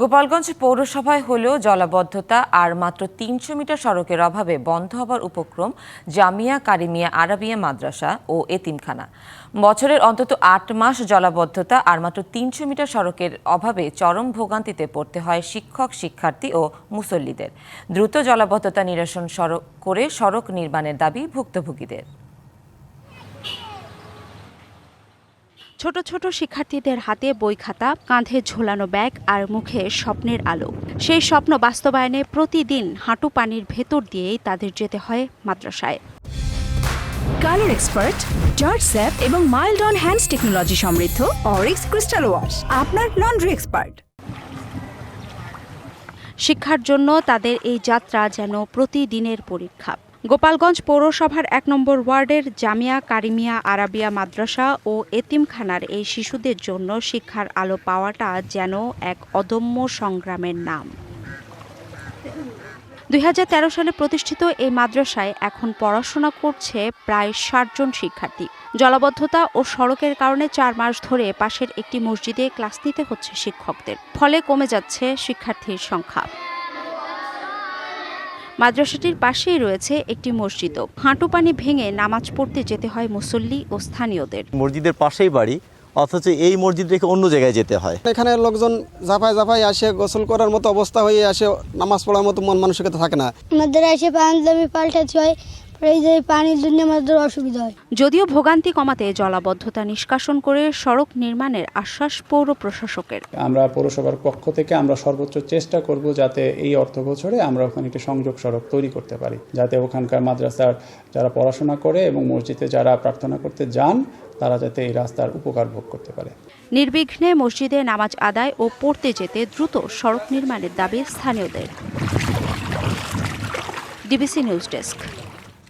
গোপালগঞ্জ পৌরসভায় হলেও জলাবদ্ধতা আর মাত্র তিনশো মিটার সড়কের অভাবে বন্ধ হবার উপক্রম জামিয়া, কারিমিয়া, আরাবিয়া মাদ্রাসা ও এতিমখানা। বছরের অন্তত আট মাস জলাবদ্ধতা আর মাত্র তিনশো মিটার সড়কের অভাবে চরম ভোগান্তিতে পড়তে হয় শিক্ষক, শিক্ষার্থী ও মুসল্লিদের। দ্রুত জলাবদ্ধতা নিরসন সড়ক করে সড়ক নির্মাণের দাবি ভুক্তভোগীদের। ছোট ছোট শিক্ষার্থীদের হাতে বই খাতা কাঁধে ঝোলানো ব্যাগ আর মুখে স্বপ্নের আলো। সেই স্বপ্ন বাস্তবায়নে প্রতিদিন হাঁটু পানির ভেতর দিয়েই তাদের যেতে হয় মাদ্রাসায়। কালার এক্সপার্ট জর্জ স্যাপ এবং মাইল্ড অন হ্যান্ডস টেকনোলজি সমৃদ্ধ অরিক্স ক্রিস্টাল ওয়াশ আপনার লন্ড্রি এক্সপার্ট। শিক্ষার জন্য তাদের এই যাত্রা যেন প্রতিদিনের পরীক্ষা। গোপালগঞ্জ পৌরসভার এক নম্বর ওয়ার্ডের জামিয়া, কারিমিয়া, আরাবিয়া মাদ্রাসা ও এতিমখানার এই শিশুদের জন্য শিক্ষার আলো পাওয়াটা যেন এক অদম্য সংগ্রামের নাম। দুই হাজার তেরো সালে প্রতিষ্ঠিত এই মাদ্রাসায় এখন পড়াশোনা করছে প্রায় ষাট জন শিক্ষার্থী। জলাবদ্ধতা ও সড়কের কারণে চার মাস ধরে পাশের একটি মসজিদে ক্লাস নিতে হচ্ছে শিক্ষকদের। ফলে কমে যাচ্ছে শিক্ষার্থীর সংখ্যা। মাদ্রাসাটির পাশেই রয়েছে একটি মসজিদও হাঁটু পানি ভেঙে নামাজ পড়তে যেতে হয় মুসল্লি ও স্থানীয়দের। মসজিদের পাশেই বাড়ি অথচ এই মসজিদ রেখে অন্য জায়গায় যেতে হয়। এখানে লোকজন জাফায় জাফায় আসে গোসল করার মতো অবস্থা হয়ে আসে নামাজ পড়ার মতো মন মানসিকতা থাকে না। আমাদের এসে পাঞ্জাবি পাল্টাতে হয় পরে এই যে পানির জন্য আমাদের অসুবিধা হয়। যদিও ভোগান্তি কমাতে জলাবদ্ধতা নিষ্কাশন করে সড়ক নির্মাণের আশ্বাস পৌর প্রশাসকের। আমরা পৌরসভার পক্ষ থেকে আমরা সর্বোচ্চ চেষ্টা করব যাতে এই অর্থ বছরে আমরা ওখানে একটি সংযোগ সড়ক তৈরি করতে পারি যাতে ওখানকার মাদ্রাসার যারা পড়াশোনা করে এবং মসজিদে যারা প্রার্থনা করতে যান তারা যাতে এই রাস্তার উপকার ভোগ করতে পারে। নির্বিঘ্নে মসজিদে নামাজ আদায় ও পড়তে যেতে দ্রুত সড়ক নির্মাণের দাবি স্থানীয়দের। DBC news desk.